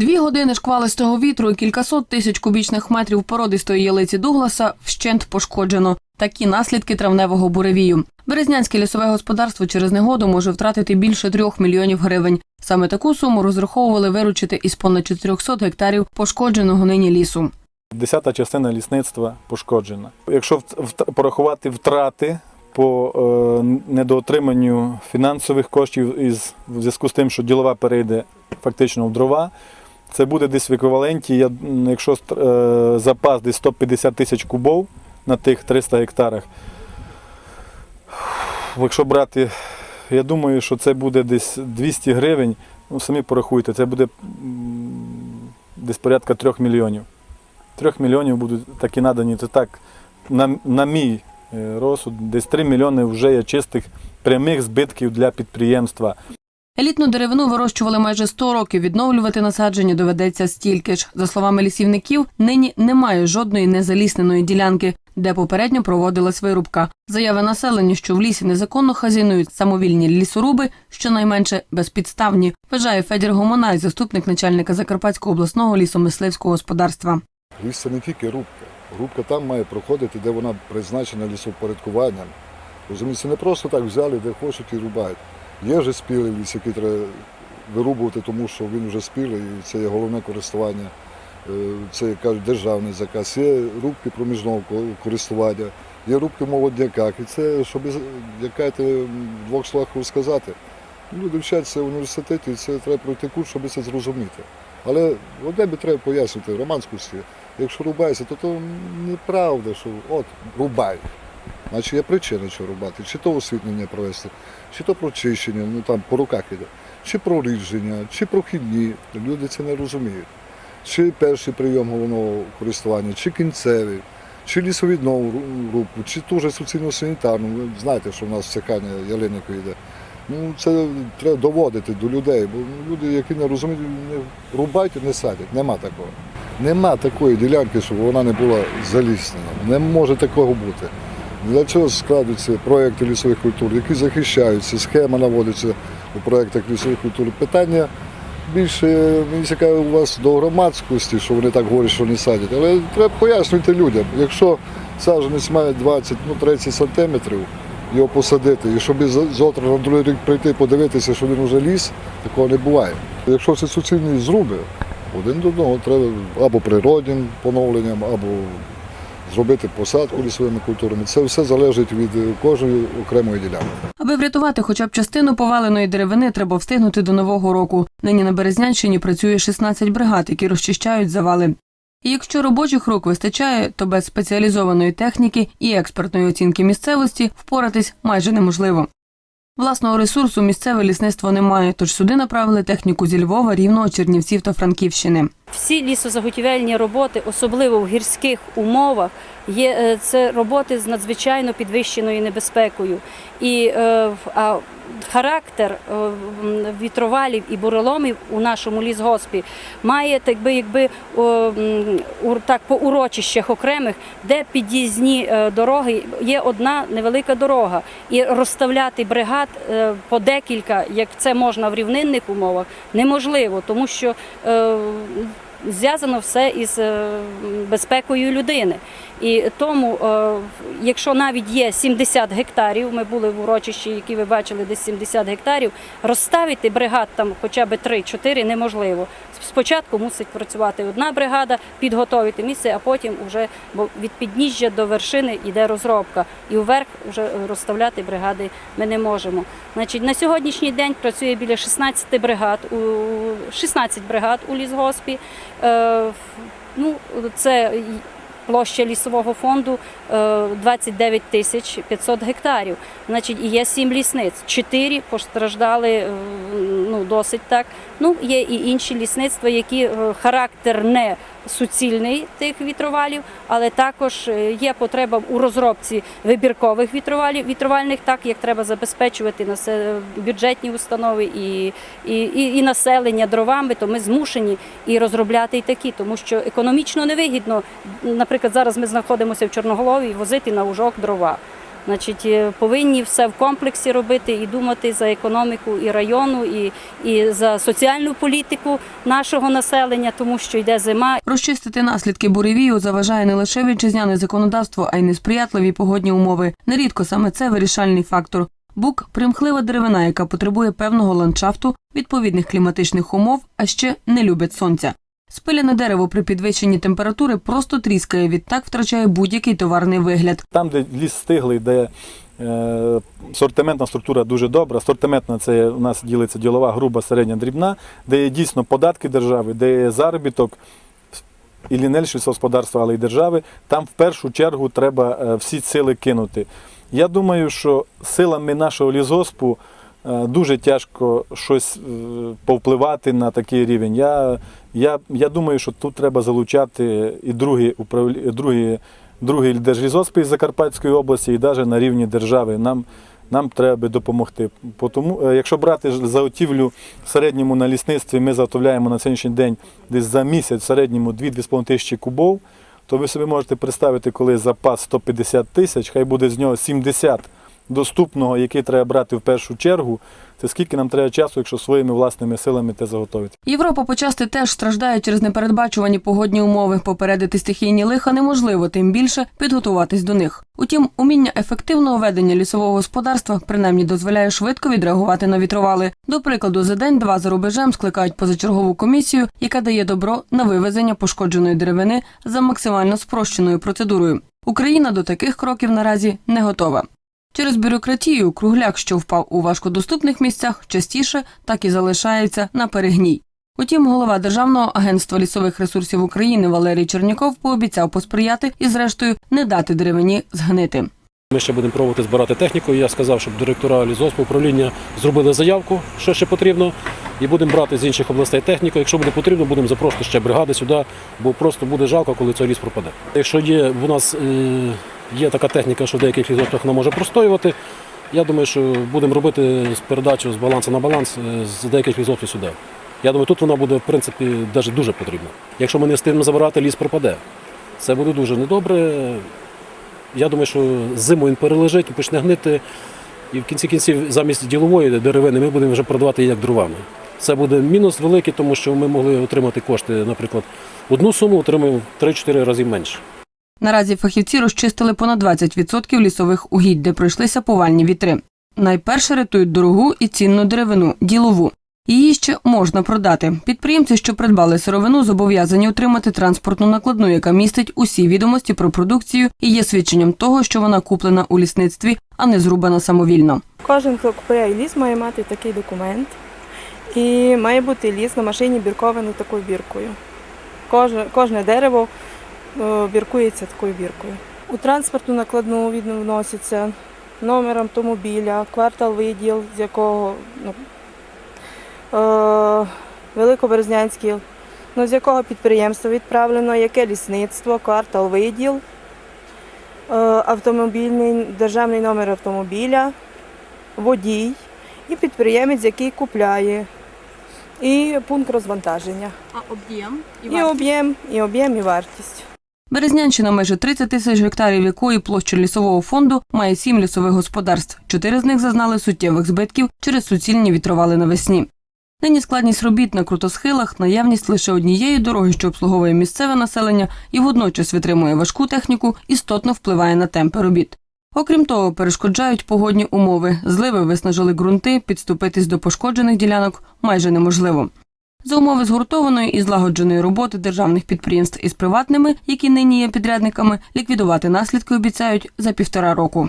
Дві години шквалистого вітру і кількасот тисяч кубічних метрів породистої ялиці Дугласа вщент пошкоджено. Такі наслідки травневого буревію. Березнянське лісове господарство через негоду може втратити більше трьох мільйонів гривень. Саме таку суму розраховували виручити із понад 400 гектарів пошкодженого нині лісу. Десята частина лісництва пошкоджена. Якщо порахувати втрати по е, недоотриманню фінансових коштів із в зв'язку з тим, що ділова перейде фактично в дрова, це буде десь в еквіваленті, якщо е, запас десь 150 тисяч кубов на тих 300 гектарах. Якщо брати, я думаю, що це буде десь 200 гривень. Ну, самі порахуйте, це буде десь порядка 3 мільйонів. Трьох мільйонів будуть такі надані. Це так, на, на мій е, розсуд, десь 3 мільйони вже є чистих прямих збитків для підприємства. Елітну деревину вирощували майже 100 років. Відновлювати насадження доведеться стільки ж. За словами лісівників, нині немає жодної незалісненої ділянки, де попередньо проводилась вирубка. Заяви населення, що в лісі незаконно хазінують самовільні лісоруби, щонайменше безпідставні, вважає Федір Гомонай, заступник начальника Закарпатського обласного лісомисливського господарства. Ліс це не тільки рубка. Рубка там має проходити, де вона призначена лісопорядкуванням. Розумієте, не просто так взяли, де хочуть і рубають. Є вже спілий ліс, який треба вирубувати, тому що він вже спілий, і це є головне користування. Е, Це, кажуть, державний заказ. Є рубки проміжного користування, є рубки в. І це, щоб як кажете, в двох словах розказати. Люди вчаться в університеті, і це треба пройти курс, щоб це зрозуміти. Але одне би треба пояснити романськості. Якщо рубається, то то неправда, що от рубай. Значить є причина, що рубати. Чи то освітлення провести, чи то прочищення, ну там по руках іде, чи прорідження, чи прохідні. Люди це не розуміють. Чи перший прийом головного користування, чи кінцевий, чи лісовіднову ру- рубку, чи ту же суцільно-санітарну. Ви знаєте, що в нас всякання ялиннику йде. Ну, це треба доводити до людей, бо ну, люди, які не розуміють, не рубайте, не садять. Нема такого. Нема такої ділянки, щоб вона не була заліснена. Не може такого бути. Для цього складуються проекти лісових культур, які захищаються, схема наводиться у проєктах лісових культур. Питання більше мені цікаве у вас до громадськості, що вони так говорять, що не садять. Але треба пояснювати людям, якщо саджанець має 20 ну, 30 сантиметрів, його посадити, і щоб з- завтра на другий рік прийти подивитися, що він вже ліс, такого не буває. Якщо це суцільні зруби, один до одного треба або природнім поновленням, або зробити посадку лісовими культурами. Це все залежить від е, кожної окремої ділянки. Аби врятувати хоча б частину поваленої деревини, треба встигнути до нового року. Нині на Березнянщині працює 16 бригад, які розчищають завали. І якщо робочих рук вистачає, то без спеціалізованої техніки і експертної оцінки місцевості впоратись майже неможливо. Власного ресурсу місцеве лісництво не має, тож сюди направили техніку зі Львова, Рівного, Чернівців та Франківщини. Всі лісозаготівельні роботи, особливо в гірських умовах, є е, це роботи з надзвичайно підвищеною небезпекою. І е, а характер е, вітровалів і буреломів у нашому лісгоспі має так би, якби так по урочищах окремих, де під'їзні дороги є одна невелика дорога, і розставляти бригад по декілька, як це можна в рівнинних умовах, неможливо, тому що зв'язано все із е, безпекою людини. І тому, е, якщо навіть є 70 гектарів, ми були в урочищі, які ви бачили, десь 70 гектарів, розставити бригад там хоча б 3-4 неможливо. Спочатку мусить працювати одна бригада, підготовити місце, а потім вже бо від підніжжя до вершини йде розробка. І вверх вже розставляти бригади ми не можемо. Значить, на сьогоднішній день працює біля 16 бригад у 16 бригад у лісгоспі. Е, ну, це площа лісового фонду е, 29 тисяч 500 гектарів. Значить, і є сім лісниць. Чотири постраждали е, ну, досить так. Ну, є і інші лісництва, які е, характер не суцільний тих вітровалів, але також е, є потреба у розробці вибіркових вітровалів, вітровальних, так як треба забезпечувати бюджетні установи і, і, і, і населення дровами, то ми змушені і розробляти і такі, тому що економічно невигідно. Наприклад, зараз ми знаходимося в Чорноголові возити на ужок дрова. Значить, е, повинні все в комплексі робити і думати за економіку і району, і, і за соціальну політику нашого населення, тому що йде зима, Розчистити наслідки буревію заважає не лише вітчизняне законодавство, а й несприятливі погодні умови. Нерідко саме це вирішальний фактор. Бук примхлива деревина, яка потребує певного ландшафту, відповідних кліматичних умов, а ще не любить сонця. Спиляне дерево при підвищенні температури просто тріскає, відтак втрачає будь-який товарний вигляд. Там, де ліс стиглий, де е, сортиментна структура дуже добра. Сортиментна це у нас ділиться ділова, груба, середня, дрібна, де є дійсно податки держави, де є заробіток і лінель сільськогосподарства, але й держави. Там в першу чергу треба е, всі сили кинути. Я думаю, що силами нашого лісгоспу дуже тяжко щось е, повпливати на такий рівень. Я, я, я думаю, що тут треба залучати і другі другий держлізоспи із Закарпатської області і навіть на рівні держави. Нам, нам треба допомогти. По Тому, е, якщо брати заготівлю в середньому на лісництві, ми заготовляємо на сьогоднішній день десь за місяць в середньому 2-2,5 тисячі кубов, то ви собі можете представити, коли запас 150 тисяч, хай буде з нього 70 доступного, який треба брати в першу чергу, це скільки нам треба часу, якщо своїми власними силами те заготовити. Європа почасти теж страждає через непередбачувані погодні умови. Попередити стихійні лиха неможливо, тим більше підготуватись до них. Утім, уміння ефективного ведення лісового господарства принаймні дозволяє швидко відреагувати на вітровали. До прикладу, за день-два за рубежем скликають позачергову комісію, яка дає добро на вивезення пошкодженої деревини за максимально спрощеною процедурою. Україна до таких кроків наразі не готова. Через бюрократію кругляк, що впав у важкодоступних місцях, частіше так і залишається на перегній. Утім, голова Державного агентства лісових ресурсів України Валерій Черняков пообіцяв посприяти і, зрештою, не дати деревині згнити. Ми ще будемо пробувати збирати техніку. Я сказав, щоб директора лісгоспу управління зробили заявку, що ще потрібно, і будемо брати з інших областей техніку. Якщо буде потрібно, будемо запрошувати ще бригади сюди, бо просто буде жалко, коли цей ліс пропаде. Якщо є у нас е, є така техніка, що в деяких лісгоспах вона може простоювати. Я думаю, що будемо робити з передачу з балансу на баланс е, з деяких лісгоспів сюди. Я думаю, тут вона буде в принципі навіть дуже потрібна. Якщо ми не встигнемо забирати, ліс пропаде. Це буде дуже недобре. Я думаю, що зиму він перележить, почне гнити, і в кінці кінців замість ділової деревини ми будемо вже продавати її як дровами. Це буде мінус великий, тому що ми могли отримати кошти, наприклад, одну суму отримуємо в 3-4 рази менше. Наразі фахівці розчистили понад 20% лісових угідь, де пройшлися повальні вітри. Найперше рятують дорогу і цінну деревину ділову. Її ще можна продати. Підприємці, що придбали сировину, зобов'язані отримати транспортну накладну, яка містить усі відомості про продукцію і є свідченням того, що вона куплена у лісництві, а не зрубана самовільно. Кожен, хто купує ліс, має мати такий документ. І має бути ліс на машині біркований такою біркою. Кожне, кожне дерево біркується такою біркою. У транспортну накладну вноситься номер автомобіля, квартал виділ, з якого ну, е, Великоберезнянський, ну, з якого підприємства відправлено, яке лісництво, квартал виділ, е, автомобільний, державний номер автомобіля, водій і підприємець, який купляє, і пункт розвантаження. А об'єм І об'єм, і об'єм, і вартість. Березнянщина майже 30 тисяч гектарів якої площі лісового фонду має сім лісових господарств. Чотири з них зазнали суттєвих збитків через суцільні вітровали навесні. Нині складність робіт на крутосхилах, наявність лише однієї дороги, що обслуговує місцеве населення і водночас витримує важку техніку, істотно впливає на темпи робіт. Окрім того, перешкоджають погодні умови. Зливи виснажили ґрунти, підступитись до пошкоджених ділянок майже неможливо. За умови згуртованої і злагодженої роботи державних підприємств із приватними, які нині є підрядниками, ліквідувати наслідки обіцяють за півтора року.